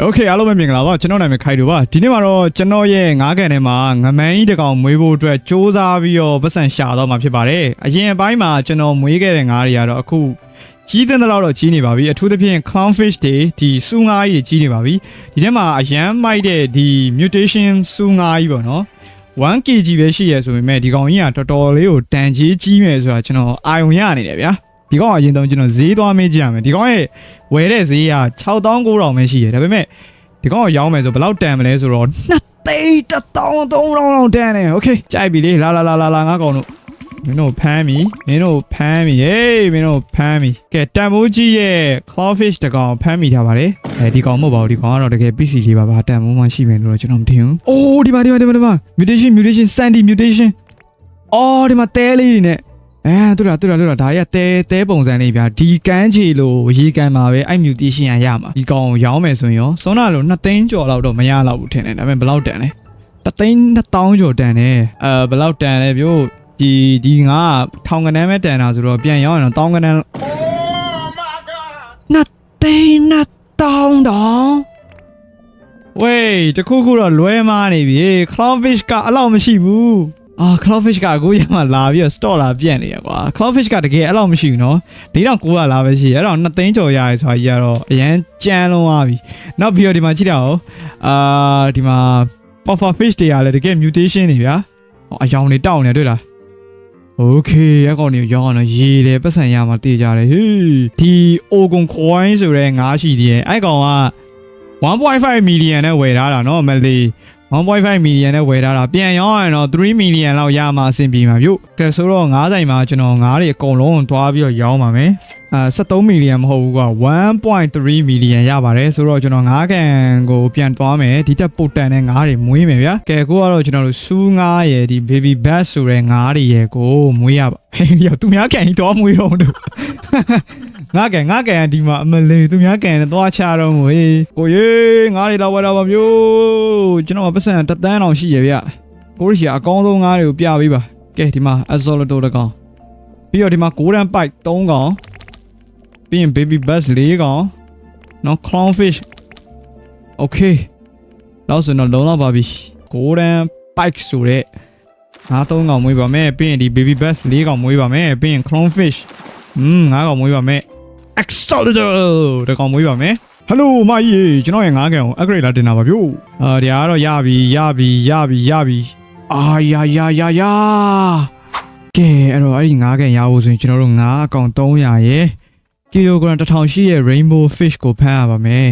โอเคအားလုံးပဲမင်္ဂလာပါကျွန်တော်နာမည်ခိုင်တူပါဒီနေ့မှာတော့ကျွန်တော်ရဲ့ငါးကန်ထဲမှာငမန်းကြီးတစ်ကောင်မွေးဖို့အတွက်စ조사ပြီးတော့ပတ်စံရှာတော့မှာဖြစ်ပါတယ်အရင်အပိုင်းမှာကျွန်တော်မွေးခဲ့တဲ့ငါးတွေကတော့အခုကြီးတဲ့လောက်တော့ကြီးနေပါပြီအထူးသဖြင့် clownfish တွေဒီစူးငါးကြီးကြီးနေပါပြီဒီထဲမှာအရန်မိုက်တဲ့ဒီ mutation စူးငါးကြီးပေါ့နော် 1kg ပဲရှိရဆိုပေမဲ့ဒီကောင်ကြီးကတော်တော်လေးကိုတန်ကြီးကြီးမယ်ဆိုတာကျွန်တော်အာယုံရနေတယ်ဗျာ ဒီကောင်ကအရင်တော့ကျွန်တော်ဈေးသွားမေးကြည့်ရမယ်ဒီကောင်ရဲ့ဝယ်တဲ့ဈေးက6900ပဲရှိရဒါပေမဲ့ဒီကောင်ကိုရောင်းမယ်ဆိုဘယ်လောက်တန်မလဲဆိုတော့2သိန်း1000 3000လောက်တန်တယ်โอเคကြိုက်ပြီလေလာလာလာလာလာငါကောင်တို့မင်းတို့ဖမ်းပြီမင်းတို့ဖမ်းပြီဟေးမင်းတို့ဖမ်းပြီကဲတန်မိုးကြီးရဲ့ clownfish တကောင်ဖမ်းမိထားပါတယ်အဲဒီကောင်မဟုတ်ပါဘူးဒီကောင်ကတော့တကယ် PC လေးပါပါတန်မိုးမှရှိမယ်လို့တော့ကျွန်တော်မထင်ဘူးအိုးဒီမှာဒီမှာဒီမှာဒီမှာ mutation mutation sandy mutation အော်ဒီမှာတဲလေးတွေနဲ့ အဲတူတာတူတာတူတာဒါကြီးကတဲတဲပုံစံလေးဗျာဒီကန်းချီလို့ရေကန်မှာပဲအဲ့ mutation ရရမှာဒီကောင်ကိုရောင်းမယ်ဆိုရင်ရောစောနာလို့2သိန်းကျော်လောက်တော့မရတော့ဘူးထင်တယ်ဒါပေမဲ့ဘယ်လောက်တန်လဲတသိန်း1000ကျော်တန်တယ်အဲဘယ်လောက်တန်လဲပြို့ဒီဒီငါကထောင်ကနန်းပဲတန်တာဆိုတော့ပြန်ရောင်းရင်တော့တောင်းကနန်းနှစ်သိန်းနှစ်တောင်းတောင်းဝေးတခုခုတော့လွဲမားနေပြီ clownfish ကအလောက်မရှိဘူး အာ clownfish ကအခုရမှလာပြီးတော့ store လာပြန့်နေရကွာ clownfish ကတကယ်အဲ့လောက်မရှိဘူးเนาะ4900လာပဲရှိရအဲ့တော့2သိန်းကျော်ရရဲဆိုတာကြီးကတော့အရန်ကြမ်းလုံးသွားပြီနောက်ပြီးတော့ဒီမှာကြည့်တော့အာဒီမှာ puffer fish တွေကလည်းတကယ် mutation တွေဗျာဟောအယောင်တွေတောက်နေတွေ့လားโอเคအကောင်တွေရောင်းအောင်ရေတယ်ပတ်စံရမှာတေးကြတယ်ဟေးဒီအိုကွန်ခွိုင်းဆိုတဲ့ငါးရှိသေးတယ်အဲ့ကောင်က1.5 million နဲ့ဝယ်ထားတာเนาะမလေး 1.5 million နဲ့ဝယ်ထားတာပြန်ရောင်းရင်တော့3 million လောက်ရမှာအဆင်ပြေမှာပြုတ်ကဲဆိုတော့ငါးဆိုင်မှာကျွန်တော်ငါးတွေအကုန်လုံးသွားပြီးတော့ရောင်းပါမယ်အာ73 million မဟုတ်ဘူးကွာ1.3 million ရပါတယ်ဆိုတော့ကျွန်တော်ငါးကန်ကိုပြန်သွားမယ်ဒီတက်ပုတ်တန်တဲ့ငါးတွေမွေးမယ်ဗျာကဲကိုကတော့ကျွန်တော်တို့စူးငါးရယ်ဒီ baby bass ဆိုတဲ့ငါးတွေရယ်ကိုမွေးရပါဟေးရောက်သူများကန်ကြီးတော့မွေးတော့တို့ ငါကန်ငါကန်ကဒီမှာအမလေးသူများကန်နဲ့သွားချတော့မို့ဟေးကိုရေငါးတွေတော့ဝယ်တော့ပါမျိုးကျွန်တော်ပတ်စံတစ်သန်းအောင်ရှိရဗျကိုရရှိအကောင်းဆုံးငါးတွေကိုပြပေးပါကဲဒီမှာ azoloto တစ်ကောင်ပြီးတော့ဒီမှာ golden pike 3ကောင်ပြီးရင် baby bass 4ကောင်နော် clownfish okay နောက်ဆိုတော့လုံးတော့ပါပြီ golden pike ဆိုတဲ့ငါး3ကောင်မွေးပါမယ်ပြီးရင်ဒီ baby bass 4ကောင်မွေးပါမယ်ပြီးရင် clownfish อืมငါးကောင်မွေးပါမယ် Axolotl တကောင်မွေးပါမယ်ဟယ်လိုမကြီးကျွန်တော်ရဲ့ငါးကန်ကို upgrade လာတင်တာပါဗျို့အာဒီကတော့ရပြီရပြီရပြီရပြီအာယာယာယာယာကဲအဲ့တော့အဲ့ဒီငါးကန်ရဖို့ဆိုရင်ကျွန်တော်တို့ငါးအကောင်300ရယ်ကီလိုဂရမ်1000ရှိရဲ့ rainbow fish ကိုဖမ်းရပါမယ်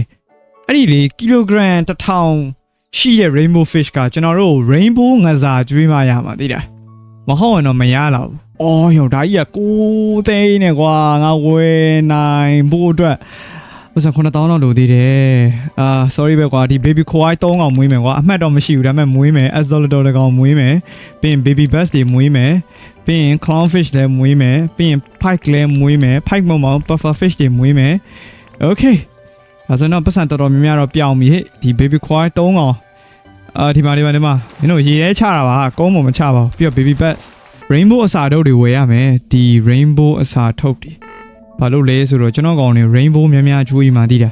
အဲ့ဒီလေကီလိုဂရမ်1000ရှိရဲ့ rainbow fish ကကျွန်တော်တို့ rainbow ငစာကျွေးမှရမှာသိလားမဟုတ်ရင်တော့မရတော့ဘူး အော်ယောဒါကြီးက6သိန်းနဲ့ကွာငါဝယ်နိုင်ဖို့အတွက်ဥစား9000လောက်လိုသေးတယ်အာ sorry ပဲကွာဒီ baby koi 3ကောင်မွေးမယ်ကွာအမှတ်တော့မရှိဘူးဒါပေမဲ့မွေးမယ် axolotl တကောင်မွေးမယ်ပြီးရင် baby bass တွေမွေးမယ်ပြီးရင် clownfish လည်းမွေးမယ်ပြီးရင် pike လည်းမွေးမယ် pike မမောင် puffer fish တွေမွေးမယ် okay အဲဆိုတော့ပတ်စံတော်တော်များများတော့ပြောင်းပြီဟဲ့ဒီ baby koi 3ကောင်အာဒီမှာဒီမှာဒီမှာမင်းတို့ရေထဲချတာပါကုန်းပေါ်မချပါဘူးပြီးတော့ baby bass rainbow အစာထုတ်တွေဝယ်ရမယ်ဒီ rainbow အစာထုတ်တွေဘာလို့လဲဆိုတော့ကျွန်တော်ကောင်နေ rainbow များများကျွေးမှသိတာ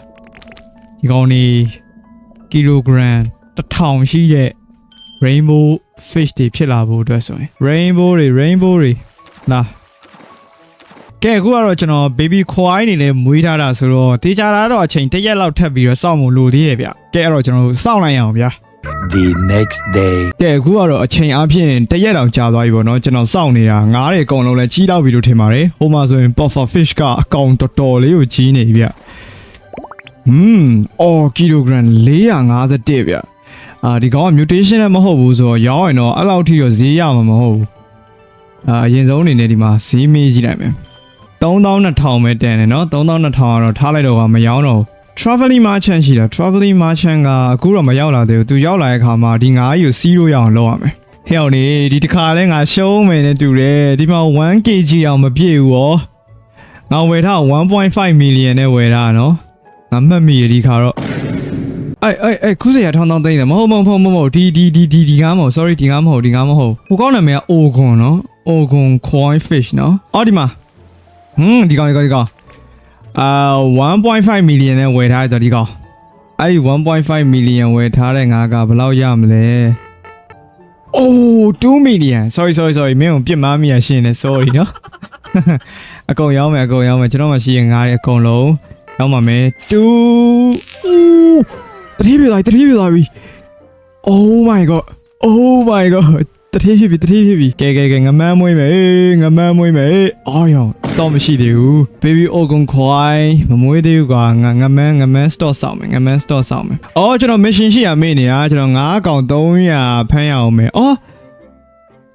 ဒီကောင်နေ kilogram 1000ရှိတဲ့ rainbow fish တွေဖြစ်လာဖို့အတွက်ဆိုရင် rainbow တွေ rainbow တွေလာကဲအခုကတော့ကျွန်တော် baby ခွိုင်းနေလဲမွေးထားတာဆိုတော့တေချာတာတော့အချိန်တစ်ရက်လောက်ထပ်ပြီးတော့စောင့်မလို့သေးရဲ့ဗျကဲအဲ့တော့ကျွန်တော်တို့စောင့်လိုက်ရအောင်ဗျာ the next day. ကဲအခုကတော့အချိန်အပြင်တရက်တောင်ကြာသွားပြီပေါ့နော်ကျွန်တော်စောင့်နေတာငားတွေအကုန်လုံးလဲကြီးတော့ပြီလို့ထင်ပါတယ်ဟိုမှာဆိုရင် puffer fish ကအကောင်တော်တော်လေးကိုကြီးနေပြီဗျอืมအော်ကီလိုဂရမ်451ဗျအာဒီကောင်က mutation လည်းမဟုတ်ဘူးဆိုတော့ရောင်းရင်တော့အဲ့လောက်ထိတော့ဈေးရမှာမဟုတ်ဘူးအာအရင်ဆုံးအနေနဲ့ဒီမှာဈေးမေးကြည့်လိုက်မယ်3200ပဲတန်တယ်နော်3200ကတော့ထားလိုက်တော့ကမရောင်းတော့ဘူး traveling merchant ရှိတာ traveling merchant ကအခုတော့မရောက်လာသေးဘူးသူရောက်လာတဲ့အခါမှာဒီငါးကြီးကိုစီးလို့ရအောင်လုပ်ရမယ်ဟဲ့အောင်နေဒီတစ်ခါလဲငါရှုံးမယ်နဲ့တူတယ်ဒီမှာ 1kg အောင်မပြည့်ဘူးရောငါဝယ်ထား1.5 million နဲ့ဝယ်ထားနော်ငါမှတ်မိရဒီခါတော့အဲ့အဲ့အဲ့ခုစရထောင်းထောင်းသိမ့်တယ်မဟုတ်မဟုတ်မဟုတ်မဟုတ်ဒီဒီဒီဒီဒီကားမဟုတ် sorry ဒီကားမဟုတ်ဒီကားမဟုတ်ဟိုကောင်းနာမည်က Ogon နော် Ogon coin fish နော်အော်ဒီမှာဟွန်းဒီကောင်ဒီကောင်ဒီကောင် အာ1.5 million နဲ့ဝယ်ထားတဲ့ဒီကောင်အဲ့ဒီ1.5 million ဝယ်ထားတဲ့ငါကဘယ်လောက်ရမလဲအိုး2 million sorry sorry sorry မင်းကိုပြစ်မှားမိရရှင်းနေ sorry နော်အကုန်ရောင်းမယ်အကုန်ရောင်းမယ်ကျွန်တော်မှရှိရင်ငါးရဲ့အကုန်လုံးရောင်းပါမယ်2ဦးတတိပြသွားပြီတတိပြသွားပြီ Oh my god Oh my god တတိဖြစ်ပြီတတိဖြစ်ပြီကဲကဲကဲငမန်းမွေးမယ်အေးငမန်းမွေးမယ်အေးအော်ယော stop မရှိသေးဘူး baby ogon kwai မမွေးသေးဘူးကွာငငမန်းငမန်း store ဆောက်မယ်ငမန်း store ဆောက်မယ်အော်ကျွန်တော် mission ရှိရမေ့နေရကျွန်တော်9အကောင်300ဖမ်းရအောင်မယ်အော်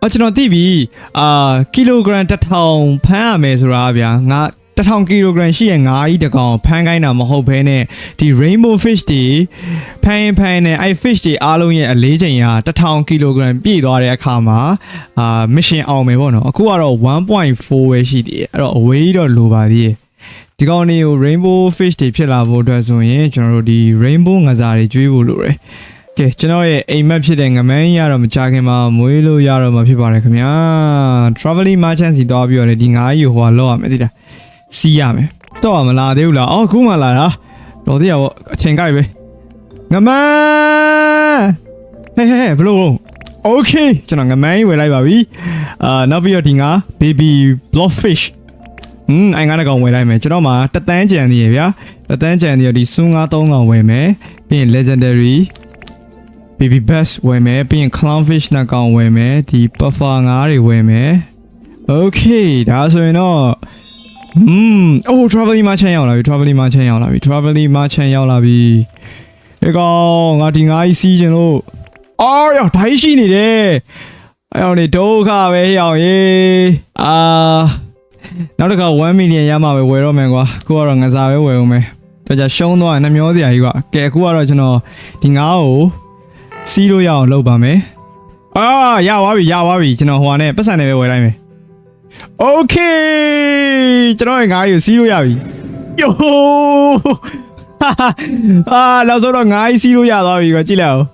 အော်ကျွန်တော်သိပြီအာကီလိုဂရမ်1000ဖမ်းရမယ်ဆိုတာဗျာငါ 1000ကီလိုဂရမ်ရှိရင်ငါးကြီးတစ်ကောင်ဖမ်းခိုင်းတာမဟုတ်ဘဲနဲ့ဒီ rainbow fish တွေဖမ်းရင်ဖမ်းနေအဲ့ fish တွေအားလုံးရဲ့အလေးချိန်က1000ကီလိုဂရမ်ပြည့်သွားတဲ့အခါမှာအာ mission အောင်မယ်ပေါ့နော်အခုကတော့1.4ပဲရှိသေးတယ်အဲ့တော့အဝေးတော့လိုပါသေးတယ်ဒီကောင်လေးကို rainbow fish တွေဖြစ်လာဖို့အတွက်ဆိုရင်ကျွန်တော်တို့ဒီ rainbow ငစားတွေကျွေးဖို့လိုတယ်ကဲကျွန်တော်ရဲ့အိမ်မက်ဖြစ်တဲ့ငမန်းရတော့မကြခင်မှာမွေးလို့ရတော့မှာဖြစ်ပါတယ်ခင်ဗျာ traveling merchant စီသွားပြီးတော့လေဒီငါးကြီးကိုဟိုကလောက်ရမယ်တိတာ စီးရမယ်တော့မလာသေးဘူးလားအော်ခုမှလာတာတော်သေးရပေါ့အချိန်ကြိုက်ပဲငမန်းဟဲ့ဟဲ့ဟဲ့ဘလို့ Okay ကျွန်တော်ငမန်းကြီးဝယ်လိုက်ပါပြီအာနောက်ပြီးတော့ဒီငါ baby blockfish อืมအိုင်ငါးတစ်ကောင်ဝယ်လိုက်မယ်ကျွန်တော်မှာတသန်းကြံနေရဗျာတသန်းကြံနေရဒီစူးငါးသုံးကောင်ဝယ်မယ်ပြီးရင် legendary baby bass ဝယ်မယ်ပြီးရင် clownfish နှစ်ကောင်ဝယ်မယ်ဒီ puffer ငါးတွေဝယ်မယ် okay ဒါဆိုရင်တော့ อืมအိုး traveling merchant ရောက်လာပြီ traveling merchant ရောက်လာပြီ traveling merchant ရောက်လာပြီဒီကောင်ငါဒီငါးကြီးစီးခြင်းလို့အော်ရောက်ဒိုင်းရှိနေတယ်အဲ့အောင်နေဒုက္ခပဲဟေ့အောင်ရေအာနောက်တစ်ခါ1 million ရမှာပဲဝယ်တော့မယ်ကွာအခုကတော့ငစားပဲဝယ်ဦးမယ်ဒါကြရှုံးသွားရင်နှမျောစရာကြီးကွာကဲအခုကတော့ကျွန်တော်ဒီငါးကိုစီးလို့ရအောင်လုပ်ပါမယ်အာရသွားပြီရသွားပြီကျွန်တော်ဟိုဟာနဲ့ပတ်စံနဲ့ပဲဝယ်လိုက်မယ် Okay ကျွန်တော်ရဲ့ငါးယူစီးလို့ရပြီယိုအာနောက်ဆုံးတော့ငါးကြီးစီးလို့ရသွားပြီကွာကြည့်လိုက်အောင်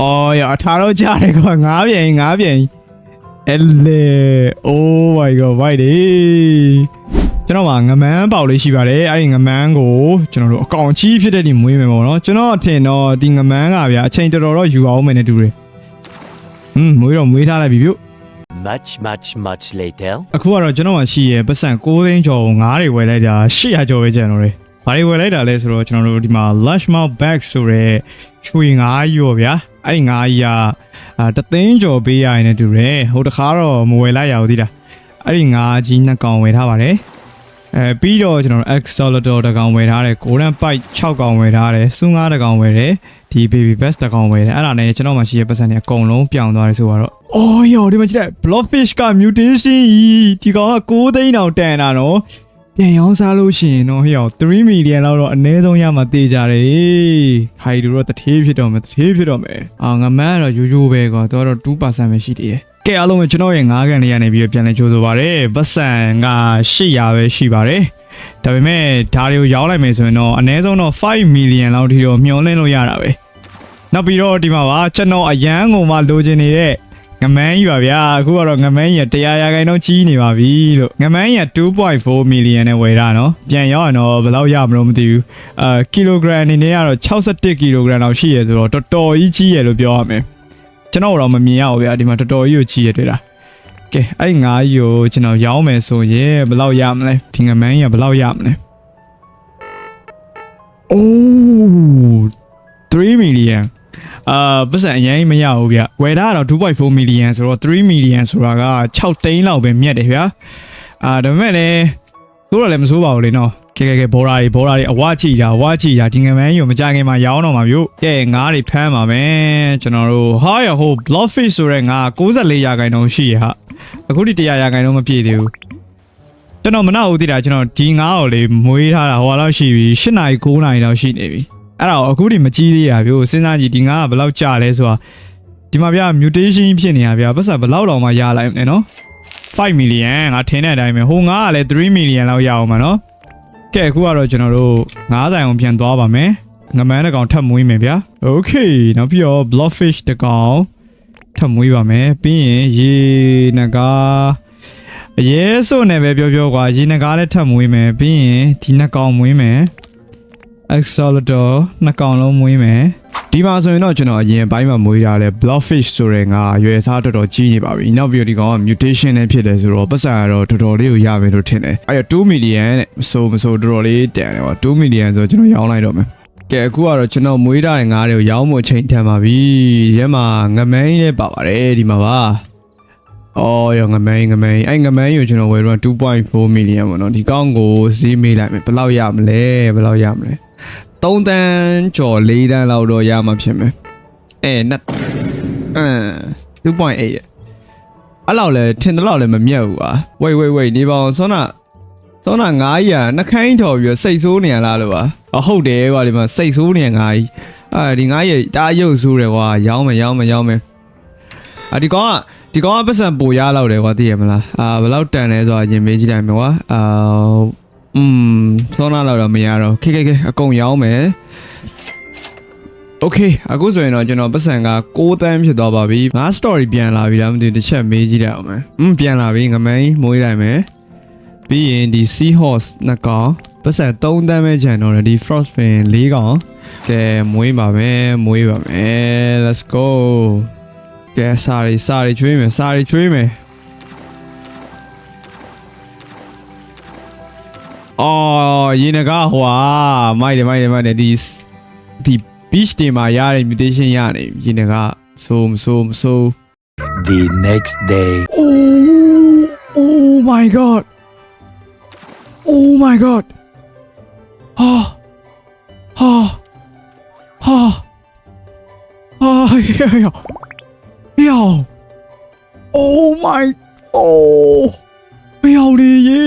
အော်ရအထားတော့ကြားတယ်ကွာငါးပြန်ငါးပြန်အဲ့လေ Oh my god ဝိုက်ဒီကျွန်တော်မှာငမန်းပေါက်လေးရှိပါတယ်အဲ့ဒီငမန်းကိုကျွန်တော်တို့အကောင်ကြီးဖြစ်တဲ့ဒီမွေးမယ်ပေါ့နော်ကျွန်တော်အထင်တော့ဒီငမန်းကဗျာအချိန်တော်တော်တော့ယူအောင်မယ်နဲ့တူတယ်ဟွန်းမွေးတော့မွေးထားလိုက်ပြီပြု Much, much, much later. အခုကတော့ကျွန်တော်မှရှိရပတ်စံ6သိန်းကျော်ငါးတွေဝယ်လိုက်တာ800ကျော်ပဲကျန်တော့တယ်။ဘာတွေဝယ်လိုက်တာလဲဆိုတော့ကျွန်တော်တို့ဒီမှာ Lush Mouth Bag ဆိုတဲ့ချွေငါးကြီးရောဗျာ။အဲ့ဒီငါးကြီးကအာတသိန်းကျော်ပေးရရင်လည်းတူတယ်။ဟိုတခါတော့မဝယ်လိုက်ရဘူးသီးလား။အဲ့ဒီငါးကြီးနှစ်ကောင်ဝယ်ထားပါတယ်။အဲပြီးတော့ကျွန်တော်တို့ Axolotl တစ်ကောင်ဝယ်ထားတယ်။ Golden Pike 6ကောင်ဝယ်ထားတယ်။စူးငါးတစ်ကောင်ဝယ်တယ်။ဒီ Baby Bass တစ်ကောင်ဝယ်တယ်။အဲ့ဒါနဲ့ကျွန်တော်မှရှိရပတ်စံတွေအကုန်လုံးပြောင်းသွားတယ်ဆိုတော့ အော်ယောဒီမှာကြည့်လိုက် Blockfish က mutation ကြီးဒီကောင်က6သိန်းတောင်တန်တာနော်ပြန်ရောင်းစားလို့ရှိရင်တော့ဟေ့ယော3 million လောက်တော့အနည်းဆုံးရမှာတေးကြတယ်ဟိုင်ဒူတော့တထေးဖြစ်တော့မယ်တထေးဖြစ်တော့မယ်အာငမန်းကတော့ရိုးရိုးပဲကွာတော့တော့2%ပဲရှိသေးတယ်ကဲအားလုံးပဲကျွန်တော်ရဲ့9ကန်လေးရနေပြီးတော့ပြန်လဲကြိုးဆိုပါရစေပတ်စံက800ပဲရှိပါတယ်ဒါပေမဲ့ဒါတွေကိုရောင်းလိုက်မယ်ဆိုရင်တော့အနည်းဆုံးတော့5 million လောက်ထိတော့မျှော်လင့်လို့ရတာပဲနောက်ပြီးတော့ဒီမှာပါကျွန်တော်အရန်ကိုမှလိုချင်နေတဲ့ ငမန်းကြီးပါဗျာအခုကတော့ငမန်းကြီးက100ရာခိုင်နှုန်းကြီးနေပါပြီလို့ငမန်းကြီးက2.4 million နဲ့ဝယ်တာနော်ပြန်ရောက်ရင်တော့ဘယ်လောက်ရမလို့မသိဘူးအာကီလိုဂရမ်အနေနဲ့ကတော့61ကီလိုဂရမ်လောက်ရှိရဆိုတော့တော်တော်ကြီးကြီးရလို့ပြောရမယ်ကျွန်တော်တော့မမြင်ရဘူးဗျာဒီမှာတော်တော်ကြီးကိုကြီးရတွေ့တာကဲအဲ့ဒီငါးကြီးကိုကျွန်တော်ရောင်းမယ်ဆိုရင်ဘယ်လောက်ရမလဲဒီငမန်းကြီးကဘယ်လောက်ရမလဲအိုး3 million အာပတ်စံအရင်မရဘူးဗျဝယ်တာကတော့2.4 million ဆိုတော့3 million ဆိုတာက6သိန်းလောက်ပဲမြတ်တယ်ဗျာအာဒါပေမဲ့လည်းသို့တော့လည်းမဆိုးပါဘူးလေနော်ကဲကဲကဲဘော်ရာတွေဘော်ရာတွေအဝချီတာအဝချီတာဒီငမန်းကြီးကိုမကြခင်မှာရောင်းတော့မှာမြို့ကဲငါးတွေဖမ်းပါမယ်ကျွန်တော်တို့ဟာရဟို blockfish ဆိုတဲ့ငါ64ရာခိုင်နှုန်းရှိရဟာအခုဒီ100ရာခိုင်နှုန်းမပြည့်သေးဘူးကျွန်တော်မနာဘူးတိတာကျွန်တော်ဒီငါးကိုလေမွေးထားတာဟိုလောက်ရှိပြီ8နာရီ9နာရီလောက်ရှိနေပြီ အဲ့တော့အခုဒီမကြီးသေးရဗျို့စဉ်းစားကြည့်ဒီငါကဘယ်လောက်ကြာလဲဆိုတာဒီမှာဗျာ mutation ဖြစ်နေတာဗျာပတ်စံဘယ်လောက်တောင်မှရလိုက်မယ်နော်5 million ငါထင်တဲ့အတိုင်းပဲဟိုငါကလည်း3 million လောက်ရအောင်မှာနော်ကဲအခုကတော့ကျွန်တော်တို့ငါးဆိုင်အောင်ပြန်သွားပါမယ်ငမန်းတစ်ကောင်ထပ်မွေးမယ်ဗျာ okay နောက်ပြီးတော့ blockfish တစ်ကောင်ထပ်မွေးပါမယ်ပြီးရင်ရေနဂါအရေးဆိုနေပဲပြောပြောကွာရေနဂါလည်းထပ်မွေးမယ်ပြီးရင်ဒီနှစ်ကောင်မွေးမယ် axolotl နှစ်ကောင်လုံးမွေးမယ်ဒီမှာဆိုရင်တော့ကျွန်တော်အရင်ဘိုင်းမှာမွေးထားလဲ blockfish ဆိုတဲ့ငါရွယ်စားတော်တော်ကြီးနေပါပြီနောက်ပြီးတော့ဒီကောင်က mutation နဲ့ဖြစ်တယ်ဆိုတော့ပတ်စံကတော့တော်တော်လေးကိုရမယ်လို့ထင်တယ်အဲ့တော့2 million တဲ့မဆိုမဆိုတော်တော်လေးတန်တယ်ပေါ့2 million ဆိုတော့ကျွန်တော်ရောင်းလိုက်တော့မယ်ကဲအခုကတော့ကျွန်တော်မွေးထားတဲ့ငါးတွေကိုရောင်းဖို့အချိန်ထမ်းပါပြီရဲမှာငမန်းလေးပါပါတယ်ဒီမှာပါအော်ရောငမိုင်းငမိုင်းအဲ့ငမိုင်းကိုကျွန်တော်ဝယ်တော့2.4 million ပေါ့နော်ဒီကောင်းကိုဈေးမေးလိုက်မယ်ဘယ်လောက်ရမလဲဘယ်လောက်ရမလဲ 3တန်းကျော်4တန်းလောက်တော့ရမှာဖြစ်မယ်အဲနှစ်အမ်2.8ရဲ့အဲ့လောက်လဲထင်တယ်လောက်လဲမမြတ်ဘူးကွာဝိတ်ဝိတ်ဝိတ်နေပါအောင်စောနာစောနာ9ရာနှခိုင်းထော်ပြီးတော့စိတ်ဆိုးနေရလားလို့ပါအဟုတ်တယ်ကွာဒီမှာစိတ်ဆိုးနေရ9ကြီးအာဒီ9ရာတားရုပ်ဆိုးတယ်ကွာရောင်းမယ်ရောင်းမယ်ရောင်းမယ်အာဒီကောင်ကဒီကောင်ကပတ်စံပိုရလောက်တယ်ကွာသိရမလားအာဘယ်လောက်တန်လဲဆိုတာရင်မေးကြည့်လိုက်မယ်ကွာအာ อืมစောနာလောက်တော့မရတော့ခေခေခေအကုန်ရောင်းမယ်โอเคအခုဆိုရင်တော့ကျွန်တော်ပတ်စံက6တန်းဖြစ်သွားပါပြီငါ story ပြန်လာပြီလားမသိဘူးတစ်ချက်မေးကြည့်လိုက်အောင်မယ်อืมပြန်လာပြီငမိန်မွေးလိုက်မယ်ပြီးရင်ဒီ sea horse နှစ်ကောင်ပတ်စံ3တန်းပဲခြံတော့တယ်ဒီ frost fin 4ကောင်ကဲမွေးပါမယ်မွေးပါမယ် let's go ကဲစားရီစားရီကျွေးမယ်စားရီကျွေးမယ် အော်ရေနကဟွာမိုက်တယ်မိုက်တယ်မိုက်တယ်ဒီဒီ beach တွေမှာရတဲ့ mutation ရနေပြီရေနကဆိုမဆိုမဆို The next day. Oh, oh my god. Oh my god. Ah. Ah. Ah. Ah, yeah, yeah. Yeah. Oh my. Oh. မြောက်လေးရေ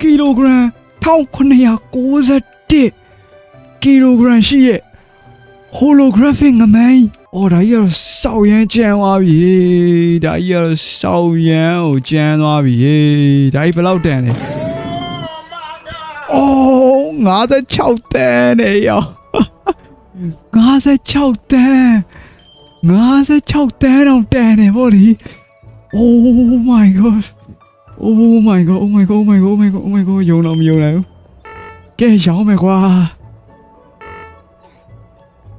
ကီလိုဂရမ် 1991ကီလိုဂရမ်ရှိရဲ့ holographic ငမိုင်းအော်ဒါကြီးကတော့စောက်ရမ်းကျန်းသွားပြီဒါကြီးကတော့စောက်ရမ်းကိုကျန်းသွားပြီဒါကြီးဘယ်လောက်တန်လဲအော်56တန်နေရော56တန်56တန်တော့တန်နေဗောလေ Oh my god Oh my god Oh my god Oh my god Oh my god Oh my god ယုံတော့မယုံနိုင်ဘူးကဲရောင်းမယ်ကွာ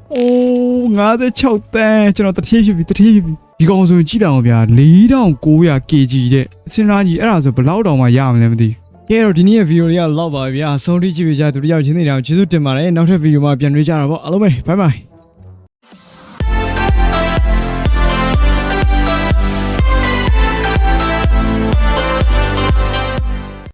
โอ้56တန်းကျွန်တော်တတိယဖြစ်ပြီတတိယဖြစ်ပြီဒီကောင်ဆိုရင်ကြည့်တောင်ဗျာ4900 kg တဲ့စဉ်းစားကြည့်အဲ့ဒါဆိုဘယ်လောက်တောင်မှရမလဲမသိဘူးကဲတော့ဒီနေ့ရဲ့ဗီဒီယိုလေးကလောက်ပါပြီဗျာဆုံးထိကြည့်ပြကြသူတယောက်ချင်းနေတောင်ကျေးဇူးတင်ပါတယ်နောက်ထပ်ဗီဒီယိုမှာပြန်တွေ့ကြတာပေါ့အားလုံးပဲ bye bye